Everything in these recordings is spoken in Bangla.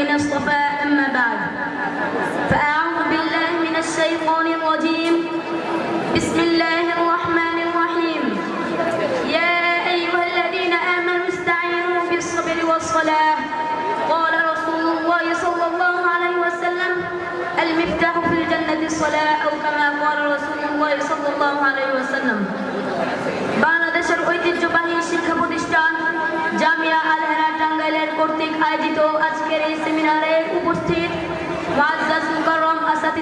الذين اصطفى أما بعد. فأعوذ بالله من الشيطان الرجيم. بسم الله الرحمن الرحيم. يا أيها الذين آمنوا استعينوا بالصبر والصلاة. قال رسول الله صلى الله عليه وسلم المفتاح في الجنة الصلاة أو كما قال رسول الله صلى الله عليه وسلم. بعد شرعية الجبال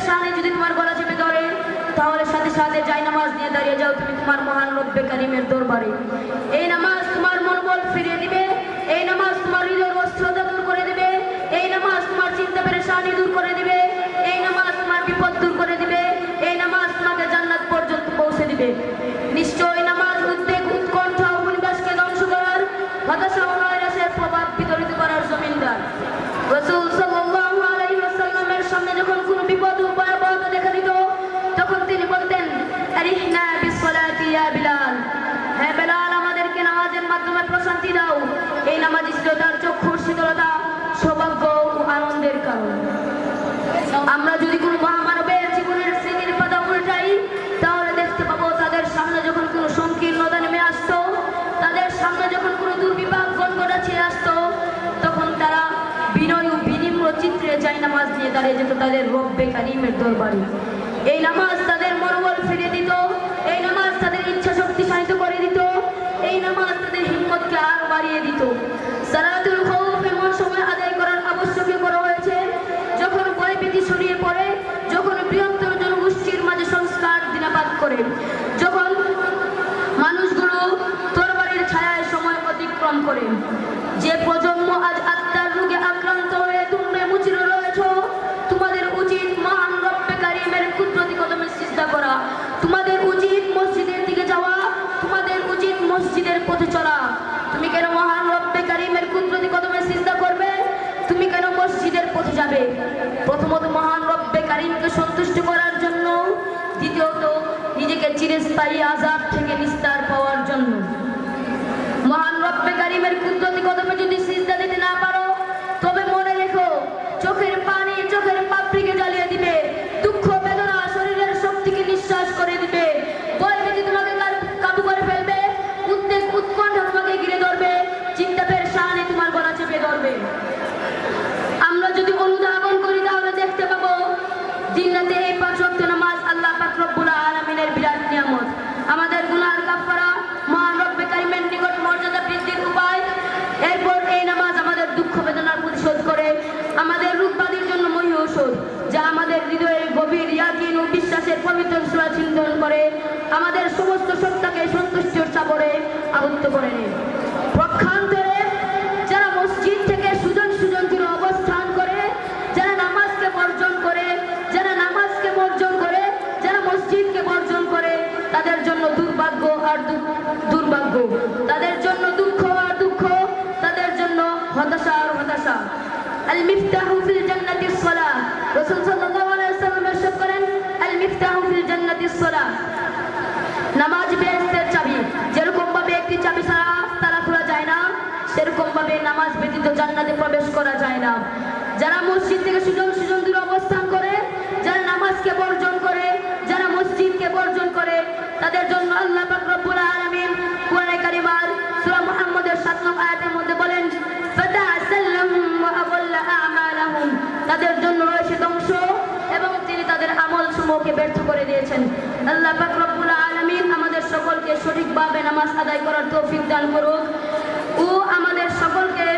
চিন্তা পেরেশানি যদি তোমার গলা চেপে ধরে, তাহলে সাথে সাথে যাই নামাজ নিয়ে দাঁড়িয়ে যাও তুমি তোমার মহান রব্বে কারিমের দরবারে। এই নামাজ তোমার মনোবল ফিরিয়ে দিবে, এই নামাজ তোমার হৃদয় অস্থিরতা দূর করে দিবে, এই নামাজ তোমার চিন্তা পেরেশানি দূর করে দিবে। সৌভাগ্য ও আনন্দের কারণ। আমরা যদি কোনো মহামানবের জীবনের স্মৃতির পাতা উল্টাই তাহলে দেখতে পাবো তাদের সামনে যখন কোনো সংকীর্ণতা নেমে আসতো, তাদের সামনে যখন কোনো দুর্বিপাক গনগনা ছেড়ে আসতো, তখন তারা বিনয় ও বিনিম্র চিত্রে যাই নামাজ নিয়ে দাঁড়িয়ে যেত তাদের রব্বে কারিমের দরবারে। এই নামাজ তাদের মনোবল ফিরিয়ে করে। যে প্রজন্ম আজ আত্মার রোগে আক্রান্ত হয়ে তোমরা মুচির রয়েছ, তোমাদের উচিত মহান রব্বে কারিমের কুদরতি কদমে সিজদা করা। তোমাদের উচিত মসজিদের দিকে যাওয়া, তোমাদের উচিত মসজিদের পথে চলা। তুমি কেন মহান রব্বে কারিমের কুদরতি কদমে সিজদা করবে? তুমি কেন মসজিদের পথে যাবে? প্রথমত মহান রব্বে কারিমকে সন্তুষ্ট করার জন্য, দ্বিতীয়ত নিজেকে চিরস্থায়ী আজাদ চিন্তন করে, আমাদের সমস্ত সত্তাকে সন্তুষ্টির সাগরে আহুত করে নেয়। পক্ষান্তরে যারা মসজিদ থেকে সুজন সুজন দূরে অবস্থান করে, যারা নামাজকে বর্জন করে, যারা নামাজকে বর্জন করে, যারা মসজিদকে বর্জন করে, তাদের জন্য দুর্ভাগ্য আর দুর্ভাগ্য। তাদের জন্য দুঃখ আর দুঃখ, তাদের জন্য হতাশা আর হতাশা। আল মিফতাহু ফিল জান্নাতিস সালাহ রাসূল সাল্লাল্লাহু জান্নাতিস নামাজ বেহেস্তের চাবি। যেরকম ভাবে একটি চাবি ছাড়া তালা খোলা যায় না, সেরকম ভাবে নামাজ ব্যতীত জান্নাতে প্রবেশ করা যায় না। যারা মসজিদ থেকে সুজন সুজন দূরে অবস্থান করে, যারা নামাজকে বর্জন করে, যারা মসজিদকে বর্জন করে, তাদের জন্য আল্লাহ রব্বুল আলামিন কোরআনে কারিমার সূরা মুহাম্মদের 7 নং আয়াতের মধ্যে বলেন আমালাহুম। তাদের জন্য রয়েছে ধ্বংস এবং তিনি তাদের আমল সমূহকে ব্যর্থ করে দিয়েছেন। আল্লাহ রব্বুল আলামিন আমাদের সকলকে সঠিকভাবে নামাজ আদায় করার তৌফিক দান করুক। ও আমাদের সকলকে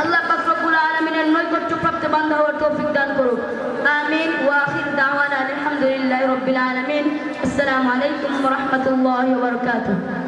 আল্লাহ রব্বুল আলমিনের নৈকট্য প্রাপ্ত বান্ধা হওয়ার তৌফিক দান করুক। আমিন। ওয়া দাওয়ান আলহামদুলিল্লাহ আলহামদুলিল্লাহি আলমিন। আসসালামু আলাইকুম রহমতুল্লাহ বারাকাতুহু।